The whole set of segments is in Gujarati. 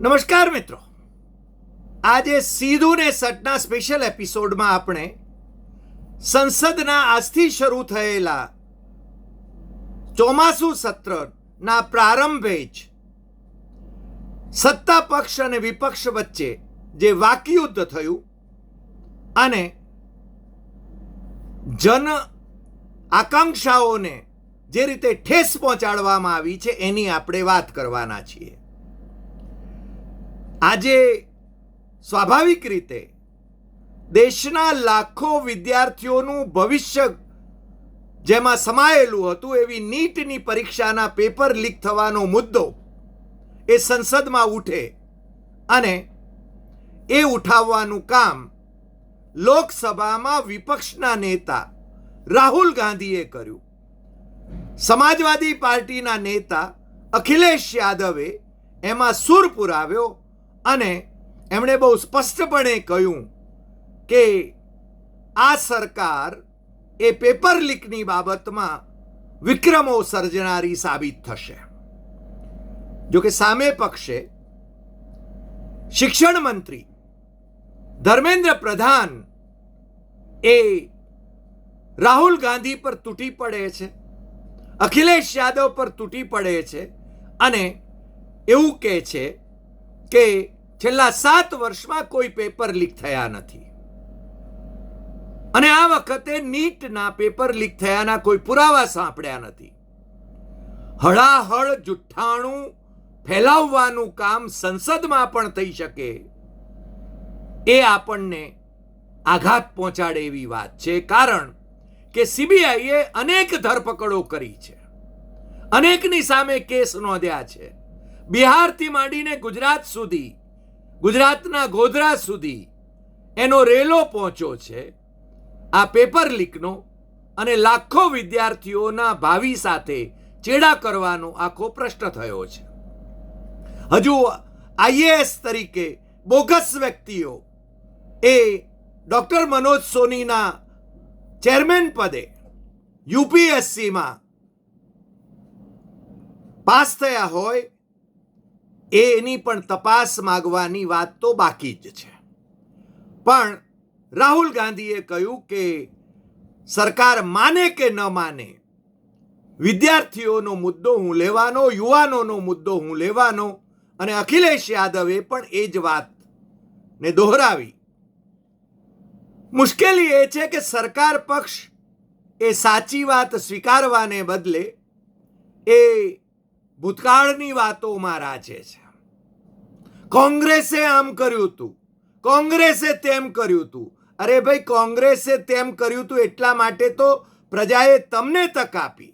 નમસ્કાર મિત્રો. આજે સીધું ને સટના સ્પેશિયલ એપિસોડમાં આપણે સંસદના આજથી શરૂ થયેલા ચોમાસુ સત્રના પ્રારંભે જ સત્તા પક્ષ અને વિપક્ષ વચ્ચે જે વાકયુદ્ધ થયું અને જન આકાંક્ષાઓને જે રીતે ઠેસ પહોંચાડવામાં આવી છે એની આપણે વાત કરવાના છીએ. આજે સ્વાભાવિક રીતે દેશના લાખો વિદ્યાર્થીઓનું ભવિષ્ય જેમાં સમાયેલું હતું એવી નીટની પરીક્ષાના પેપર લીક થવાનો મુદ્દો એ સંસદમાં ઉઠે અને એ ઉઠાવવાનું કામ લોકસભામાં વિપક્ષના નેતા રાહુલ ગાંધીએ કર્યું. સમાજવાદી પાર્ટીના નેતા અખિલેશ યાદવે એમાં સુર પુરાવ્યો અને એમણે બહુ સ્પષ્ટપણે કહ્યું કે આ સરકાર એ પેપર લીકની બાબતમાં વિક્રમો સર્જનારી સાબિત થશે. જો કે સામે પક્ષે શિક્ષણ મંત્રી ધર્મેન્દ્ર પ્રધાન એ રાહુલ ગાંધી પર તૂટી પડે છે, અખિલેશ યાદવ પર તૂટી પડે છે અને એવું કહે છે કે છેલ્લા સાત વર્ષમાં કોઈ પેપર લીક થયા નથી. અને આ વખતે નીટના પેપર લીક થયાના કોઈ પુરાવા સાંપડ્યા નથી. હળાહળ જુઠ્ઠાણું ફેલાવવાનું કામ સંસદમાં પણ થઈ શકે. એ આપણને આઘાત પહોંચાડે એવી વાત છે. કારણ કે સીબીઆઈએ અનેક ધરપકડો કરી છે. અનેકની સામે કેસ નોંધ્યા છે. બિહારથી માંડીને ગુજરાત સુધી, ગુજરાતના ગોધરા સુધી એનો રેલો પહોંચ્યો છે. આ પેપર લીકનો અને લાખો વિદ્યાર્થીઓના ભાવિ સાથે ચેડા કરવાનો આખો પ્રશ્ન થયો છે. હજુ આઈએએસ તરીકે બોગસ વ્યક્તિઓ એ ડૉક્ટર મનોજ સોનીના ચેરમેન પદે યુપીએસસીમાં પાસ થયા હોય એની પણ તપાસ માગવાની વાત તો બાકી જ છે. પણ રાહુલ ગાંધીએ કહ્યું કે સરકાર માને કે ન માને, વિદ્યાર્થીઓનો મુદ્દો હું લેવાનો, યુવાનોનો મુદ્દો હું લેવાનો અને અખિલેશ યાદવે પણ એ જ વાત ને દોહરાવી. મુશ્કેલી એ છે કે સરકાર પક્ષ એ સાચી વાત સ્વીકારવાને બદલે એ ભૂતકાળની વાતોમાં રાજે છે. કોંગ્રેસે આમ કર્યું હતું કોંગ્રેસે તેમ કર્યું હતું અરે ભાઈ, કોંગ્રેસે તેમ કર્યું હતું એટલા માટે તો પ્રજાએ તમને તક આપી.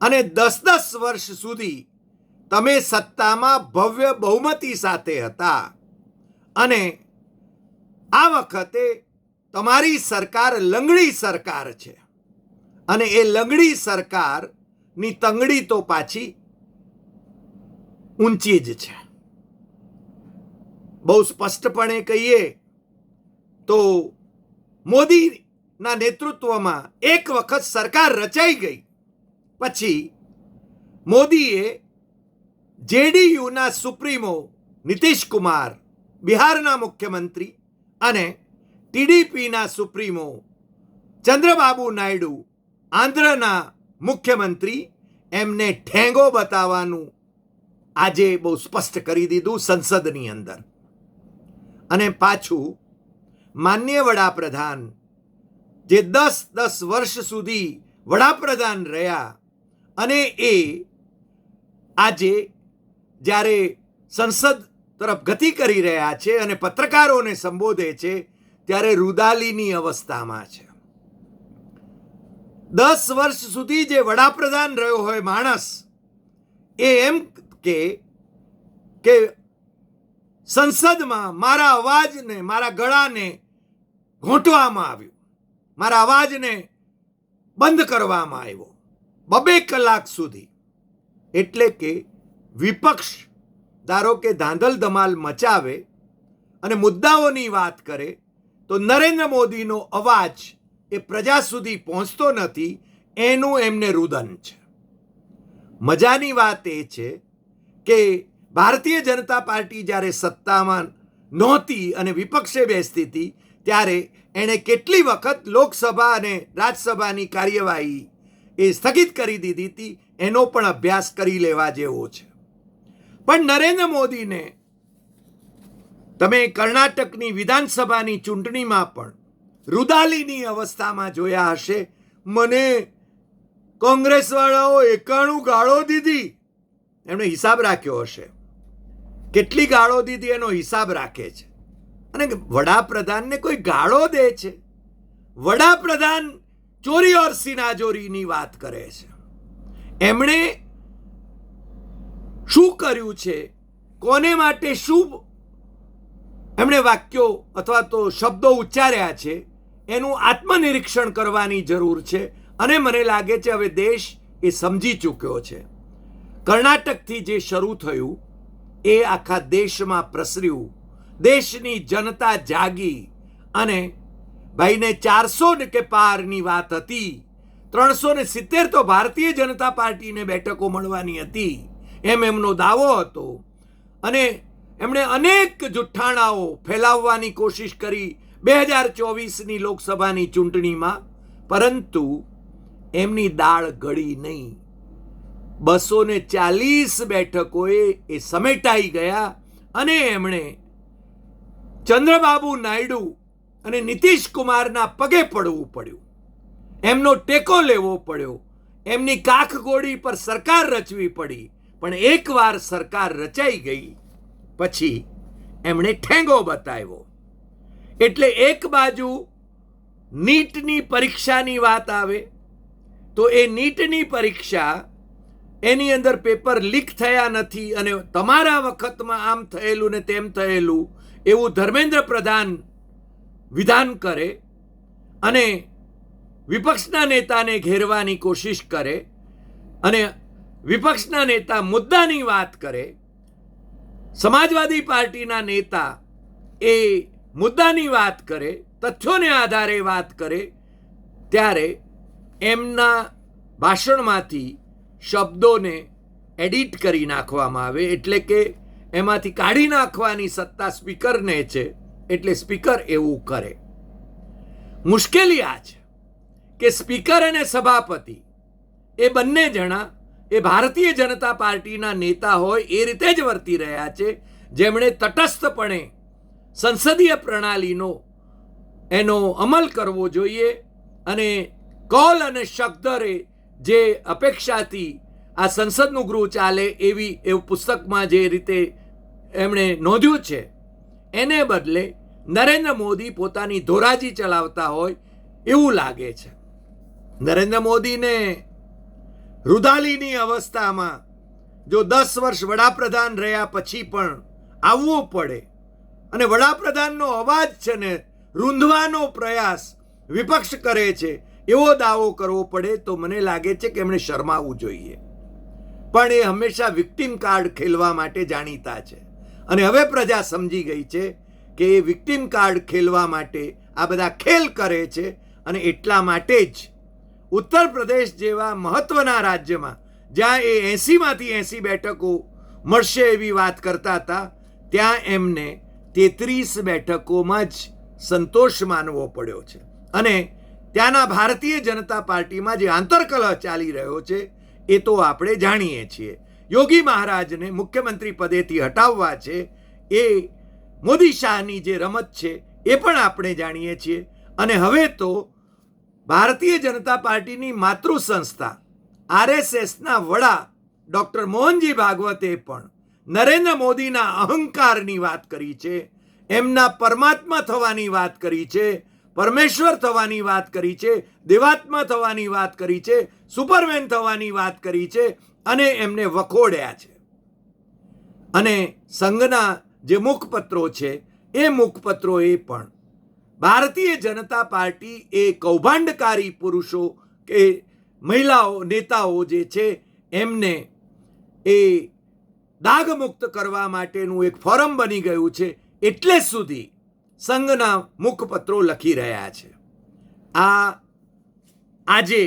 અને દસ દસ વર્ષ સુધી તમે સત્તામાં ભવ્ય બહુમતી સાથે હતા. અને આ વખતે તમારી સરકાર લંગડી સરકાર છે. અને એ લંગડી સરકારની તંગડી તો પાછી ઊંચી જ છે. બહુ સ્પષ્ટપણે કહીએ તો મોદીના નેતૃત્વમાં એક વખત સરકાર રચાઈ ગઈ. પછી મોદીએ જેડીયુના સુપ્રીમો નીતિશ કુમાર, બિહારના મુખ્યમંત્રી અને ટીડીપીના સુપ્રીમો ચંદ્રબાબુ નાયડુ આંધ્રના મુખ્યમંત્રી એમને ઠેંગો બતાવવાનું આજે બહુ સ્પષ્ટ કરી દીધું સંસદની અંદર. અને પાછું માન્ય વડાપ્રધાન જે દસ દસ વર્ષ સુધી વડાપ્રધાન રહ્યા અને એ આજે જ્યારે સંસદ તરફ ગતિ કરી રહ્યા છે અને પત્રકારોને સંબોધે છે, ત્યારે રુદાલીની અવસ્થામાં છે. દસ વર્ષ સુધી જે વડાપ્રધાન રહ્યો હોય માણસ, એ એમ કે કે સંસદમાં મારા અવાજને, મારા ગળાને ઘોંટવામાં આવ્યું. મારા અવાજને બંધ કરવામાં આવ્યો. બબે કલાક સુધી. એટલે કે વિપક્ષ, ધારો કે ધાંધલ ધમાલ મચાવે અને મુદ્દાઓની વાત કરે, તો નરેન્દ્ર મોદીનો અવાજ એ પ્રજા સુધી પહોંચતો નથી, એનું એમને રુદન છે. મજાની વાત એ છે કે ભારતીય જનતા પાર્ટી જ્યારે સત્તામાં નહોતી અને વિપક્ષે બેસતી હતી, ત્યારે એણે કેટલી વખત લોકસભા અને રાજ્યસભાની કાર્યવાહી એ સ્થગિત કરી દીધી હતી, એનો પણ અભ્યાસ કરી લેવા જેવો છે. પણ નરેન્દ્ર મોદીને તમે કર્ણાટકની વિધાનસભાની ચૂંટણીમાં પણ રુદાલીની અવસ્થામાં જોયા હશે. મને કોંગ્રેસવાળાઓ એકાણું ગાળો દીધી. એમણે હિસાબ રાખ્યો હશે. કેટલી ગાળો દીધી એનો હિસાબ રાખે છે? અને વડાપ્રધાનને કોઈ ગાળો દે છે? વડાપ્રધાન ચોરી ઓર સિનાજોરીની વાત કરે છે. એમણે શું કર્યું છે? કોને માટે શું એમણે વાક્યો અથવા તો શબ્દો ઉચ્ચાર્યા છે? એનું આત્મનિરીક્ષણ કરવાની જરૂર છે અને મને લાગે છે હવે દેશ એ સમજી ચૂક્યો છે. કર્ણાટકથી જે શરૂ થયું એ આખા દેશમાં પ્રસર્યું. દેશની જનતા જાગી અને ભાઈને ચારસો ને કે પારની વાત હતી. ત્રણસો ને સિત્તેર તો ભારતીય જનતા પાર્ટીને બેઠકો મળવાની હતી. એમ એમનો દાવો હતો. અને એમણે અનેક જુઠ્ઠાણાઓ ફેલાવવાની કોશિશ કરી બે હજાર ચોવીસની લોકસભાની ચૂંટણીમાં. પરંતુ એમની દાળ ગળી નહીં. બસો ને ચાલીસ બેઠકોએ એ સમેટાઈ ગયા અને એમણે ચંદ્રબાબુ નાયડુ અને નીતિશ કુમારના પગે પડવું પડ્યું. એમનો ટેકો લેવો પડ્યો. એમની કાખગોળી પર સરકાર રચવી પડી, પણ એકવાર સરકાર રચાઈ ગઈ, પછી એમણે ઠેંગો બતાવ્યો. એટલે એક બાજુ નીટની પરીક્ષાની વાત આવે, તો એ નીટની પરીક્ષા એની અંદર પેપર લીક થયા નથી અને તમારા વખતમાં આમ થયેલું ને તેમ થયેલું એવું ધર્મેન્દ્ર પ્રધાન વિધાન કરે અને વિપક્ષના નેતાને ઘેરવાની કોશિશ કરે અને વિપક્ષના નેતા મુદ્દાની વાત કરે, સમાજવાદી પાર્ટીના નેતા એ મુદ્દાની વાત કરે, તથ્યોને આધારે વાત કરે, ત્યારે એમના ભાષણમાંથી શબ્દોને એડિટ કરી નાખવામાં આવે, એટલે કે એમાંથી કાઢી નાખવાની સત્તા સ્પીકરને છે, એટલે સ્પીકર એવું કરે. મુશ્કેલી આ છે કે સ્પીકર અને સભાપતિ, એ બંને જણા, એ ભારતીય જનતા પાર્ટીના નેતા હોય, એ રીતે જ વર્તી રહ્યા છે. જેમણે તટસ્થપણે સંસદીય પ્રણાલીનો એનો અમલ કરવો જોઈએ અને કોલ અને શકદરે જે અપેક્ષાથી આ સંસદનું ગૃહ ચાલે એવી એવું પુસ્તકમાં જે રીતે એમણે નોંધ્યું છે, એને બદલે નરેન્દ્ર મોદી પોતાની ધોરાજી ચલાવતા હોય એવું લાગે છે. નરેન્દ્ર મોદીને રુદાલીની અવસ્થામાં જો દસ વર્ષ વડાપ્રધાન રહ્યા પછી પણ આવવું પડે અને વડાપ્રધાનનો અવાજ છે ને રૂંધવાનો પ્રયાસ વિપક્ષ કરે છે એવો દાવો કરવો પડે તો મને લાગે છે કે એમણે શરમાવવું જોઈએ. પણ એ હંમેશા વિક્ટિમ કાર્ડ ખેલવા માટે જાણીતા છે. અને હવે પ્રજા સમજી ગઈ છે કે એ વિક્ટિમ કાર્ડ ખેલવા માટે આ બધા ખેલ કરે છે અને એટલા માટે જ ઉત્તર પ્રદેશ જેવા મહત્વના રાજ્યમાં જ્યાં એ એંસીમાંથી એંસી બેઠકો મળશે એવી વાત કરતા હતા, ત્યાં એમને તેત્રીસ બેઠકોમાં જ સંતોષ માનવો પડ્યો છે. અને ત્યાંના ભારતીય જનતા પાર્ટીમાં જે આંતરકલહ ચાલી રહ્યો છે, એ તો આપણે જાણીએ છીએ. યોગી મહારાજને મુખ્યમંત્રી પદેથી હટાવવા છે, એ મોદી શાહની જે રમત છે, એ પણ આપણે જાણીએ છીએ. અને હવે તો ભારતીય જનતા પાર્ટીની માતૃ સંસ્થા આરએસએસના વડા ડૉક્ટર મોહનજી ભાગવતે પણ નરેન્દ્ર મોદીના અહંકારની વાત કરી છે, એમના પરમાત્મા થવાની વાત કરી છે પરમેશ્વર થવાની વાત કરી છે, દેવાત્મા થવાની વાત કરી છે, સુપરમેન થવાની વાત કરી છે અને એમને વખોડ્યા છે. અને સંઘના જે મુખપત્રો છે, એ મુખપત્રોએ પણ ભારતીય જનતા પાર્ટી એ કૌભાંડકારી પુરુષો કે મહિલાઓ, નેતાઓ જે છે, એમને એ દાગમુક્ત કરવા માટેનું એક ફોરમ બની ગયું છે, એટલે સુધી સંઘના મુખપત્રો લખી રહ્યા છે. આ આજે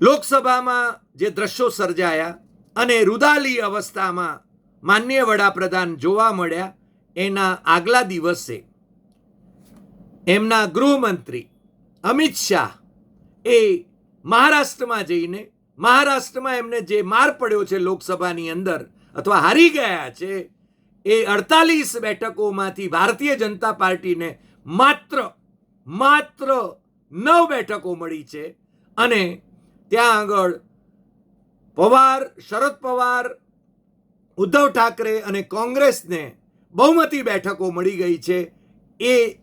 લોકસભામાં જે દ્રશ્યો સર્જાયા અને રુદાલી અવસ્થામાં માન્ય વડાપ્રધાન જોવા મળ્યા એના આગલા દિવસે એમના ગૃહમંત્રી અમિત શાહ એ મહારાષ્ટ્રમાં જઈને, મહારાષ્ટ્રમાં એમને જે માર પડ્યો છે લોકસભાની અંદર અથવા હારી ગયા છે એ અડતાલીસ બેઠકોમાંથી ભારતીય જનતા પાર્ટીને માત્ર માત્ર નવ બેઠકો મળી છે. અને ત્યાં આગળ પવાર, શરદ પવાર, ઉદ્ધવ ઠાકરે અને કોંગ્રેસને બહુમતી બેઠકો મળી ગઈ છે. એ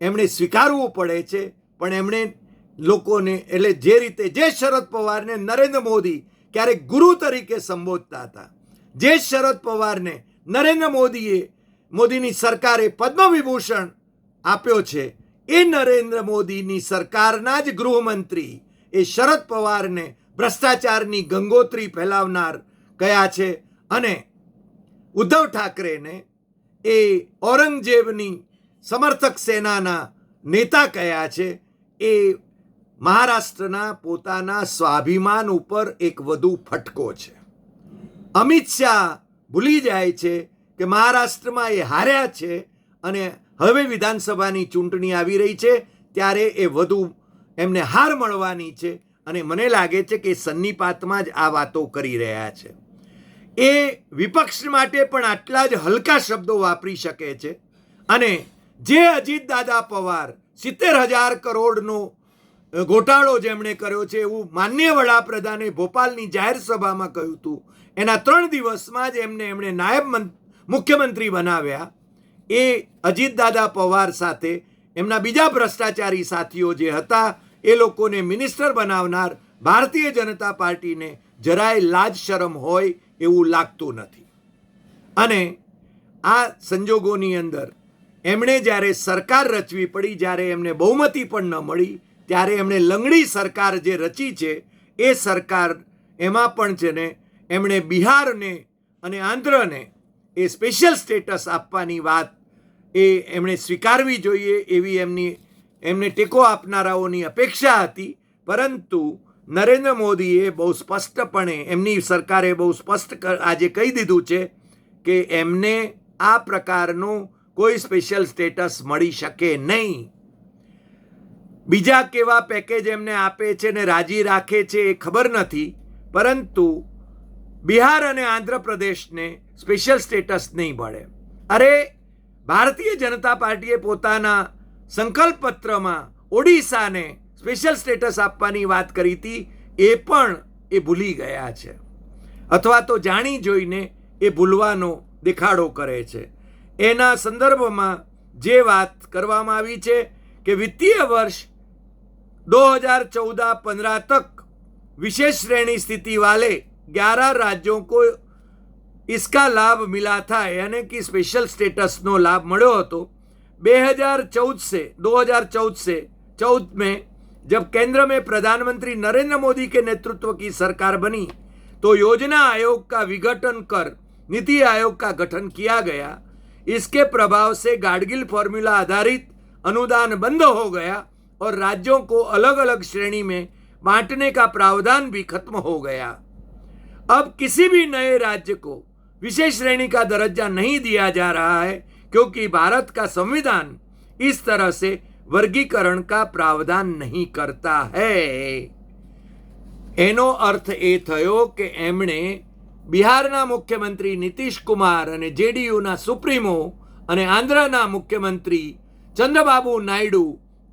એમણે સ્વીકારવું પડે છે. પણ એમણે લોકોને, એટલે જે રીતે, જે શરદ પવારને નરેન્દ્ર મોદી ક્યારેક ગુરુ તરીકે સંબોધતા હતા, જે શરદ પવારને નરેન્દ્ર મોદીએ મોદીની સરકારે પદ્મવિભૂષણ આપ્યો છે. એ નરેન્દ્ર મોદીની સરકારના જ ગૃહમંત્રી. એ શરદ પવારને ભ્રષ્ટાચારની ગંગોત્રી ફેલાવનાર કયા છે અને ઉદ્ધવ ઠાકરેને એ ઔરંગઝેબની સમર્થક સેનાના નેતા કયા છે? એ મહારાષ્ટ્રના પોતાના સ્વાભિમાન ઉપર એક વધુ ફટકો છે. અમિત શાહ ભૂલી જાય છે કે મહારાષ્ટ્રમાં એ હાર્યા છે અને હવે વિધાનસભાની ચૂંટણી આવી રહી છે, ત્યારે એ વધુ એમને હાર મળવાની છે અને મને લાગે છે કે સન્નિપાતમાં જ આ વાતો કરી રહ્યા છે. એ વિપક્ષ માટે પણ આટલા જ હલકા શબ્દો વાપરી શકે છે અને જે અજીત દાદા પવાર સિત્તેર હજાર કરોડનો ગોટાળો જેમણે કર્યો છે એવું માન્ય વડાપ્રધાને ભોપાલની જાહેર સભામાં કહ્યું હતું એના ત્રણ દિવસમાં જ એમને એમણે નાયબ મુખ્યમંત્રી બનાવ્યા. એ અજીતદાદા પવાર સાથે, એમના બીજા ભ્રષ્ટાચારી સાથીઓ જે હતા, એ લોકોને મિનિસ્ટર બનાવનાર ભારતીય જનતા પાર્ટીને જરાય લાજ શરમ હોય એવું લાગતું નથી. અને આ સંજોગોની અંદર એમણે જ્યારે સરકાર રચવી પડી, જ્યારે એમને બહુમતી પણ ન મળી, ત્યારે એમણે લંગડી સરકાર જે રચી છે, એ સરકાર એમાં પણ છે ને એમણે બિહારને અને આંધ્રને એ સ્પેશિયલ સ્ટેટસ આપવાની વાત એ એમણે સ્વીકારવી જોઈએ એવી એમની, એમને ટેકો આપનારાઓની અપેક્ષા હતી. પરંતુ નરેન્દ્ર મોદીએ બહુ સ્પષ્ટપણે, એમની સરકારે બહુ સ્પષ્ટ આજે કહી દીધું છે કે એમને આ પ્રકારનું કોઈ સ્પેશિયલ સ્ટેટસ મળી શકે નહીં. બીજા કેવા પેકેજ એમને આપે છે ને રાજી રાખે છે એ ખબર નથી. પરંતુ બિહાર અને આંધ્રપ્રદેશને સ્પેશિયલ સ્ટેટસ નહીં મળે. અરે, ભારતીય જનતા પાર્ટીએ પોતાના સંકલ્પપત્રમાં ઓડિશાને સ્પેશિયલ સ્ટેટસ આપવાની વાત કરી હતી, એ પણ એ ભૂલી ગયા છે. અથવા તો જાણી જોઈને એ ભૂલવાનો દેખાડો કરે છે. એના સંદર્ભમાં જે વાત કરવામાં આવી છે કે વિત્તીય વર્ષ દો હજાર ચૌદ પંદર તક વિશેષ શ્રેણી સ્થિતિ વાલે 11 राज्यों को इसका लाभ मिला था यानी कि स्पेशल स्टेटस નો લાભ મળ્યો હતો 2014 से 2014 से 14 में जब केंद्र में प्रधानमंत्री नरेंद्र मोदी के नेतृत्व की सरकार बनी तो योजना आयोग का विघटन कर नीति आयोग का गठन किया गया इसके प्रभाव से गाडगिल फॉर्मूला आधारित अनुदान बंद हो गया और राज्यों को अलग अलग श्रेणी में बांटने का प्रावधान भी खत्म हो गया अब किसी भी नए राज्य को विशेष श्रेणी का दर्जा नहीं दिया जा रहा है क्योंकि भारत का संविधान इस तरह से वर्गीकरण का प्रावधान नहीं करता है એનો અર્થ એ થયો કે એમણે બિહારના મુખ્યમંત્રી નીતિશ કુમાર અને જેડીયુના સુપ્રીમો અને આંધ્રના મુખ્યમંત્રી ચંદ્રબાબુ નાયડુ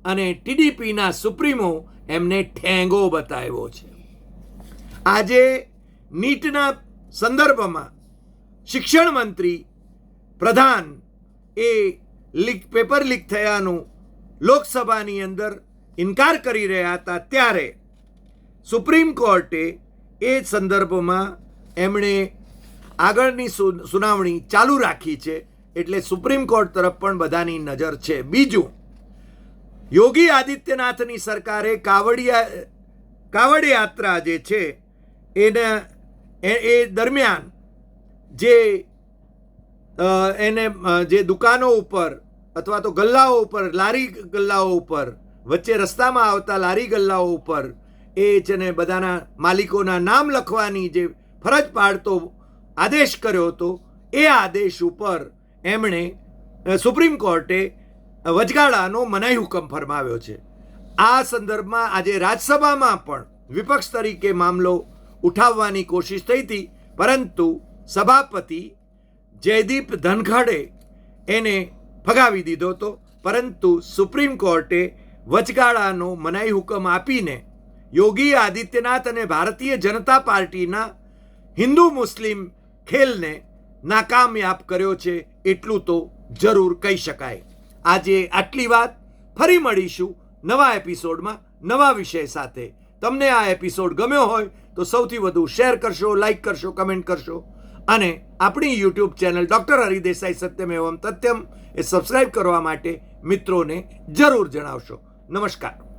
અને ટીડીપીના સુપ્રીમો એમને ઠેંગો બતાવ્યો છે આજે નીટના સંદર્ભમાં શિક્ષણ મંત્રી પ્રધાન એ લીક પેપર લીક થયાનું લોકસભાની અંદર ઇનકાર કરી રહ્યા હતા ત્યારે સુપ્રીમ કોર્ટે એ સંદર્ભમાં એમણે આગળની સુનાવણી ચાલુ રાખી છે. એટલે સુપ્રીમ કોર્ટ તરફ પણ બધાની નજર છે. બીજું, યોગી આદિત્યનાથની સરકારે કાવડિયા કાવડ યાત્રા જે છે, એના એ એ દરમિયાન જે એને જે દુકાનો ઉપર અથવા તો ગલ્લાઓ ઉપર, લારી ગલ્લાઓ ઉપર, વચ્ચે રસ્તામાં આવતા લારી ગલ્લાઓ ઉપર એ છે ને બધાના માલિકોના નામ લખવાની જે ફરજ પાડતો આદેશ કર્યો હતો, એ આદેશ ઉપર એમણે સુપ્રીમ કોર્ટે વચગાળાનો મનાઈ હુકમ ફરમાવ્યો છે. આ સંદર્ભમાં આજે રાજ્યસભામાં પણ વિપક્ષ તરીકે મામલો ઉઠાવવાની કોશિશ થઈ હતી, પરંતુ સભાપતિ જયદીપ ધનખડે એને ફગાવી દીધો હતો. પરંતુ સુપ્રીમ કોર્ટે વચગાળાનો મનાઈ હુકમ આપીને યોગી આદિત્યનાથ અને ભારતીય જનતા પાર્ટીના હિન્દુ મુસ્લિમ ખેલને નાકામયાબ કર્યો છે એટલું તો જરૂર કહી શકાય. આજે આટલી વાત. ફરી મળીશું નવા એપિસોડમાં નવા વિષય સાથે. તમને આ એપિસોડ ગમ્યો હોય તો સૌથી વધુ શેર કરશો લાઇક કરશો કમેન્ટ કરશો. અને આપણી યુટ્યુબ ચેનલ ડૉક્ટર હરિદેસાઈ સત્યમ એવમ તથ્યમ એ સબસ્ક્રાઇબ કરવા માટે મિત્રોને જરૂર જણાવશો. નમસ્કાર.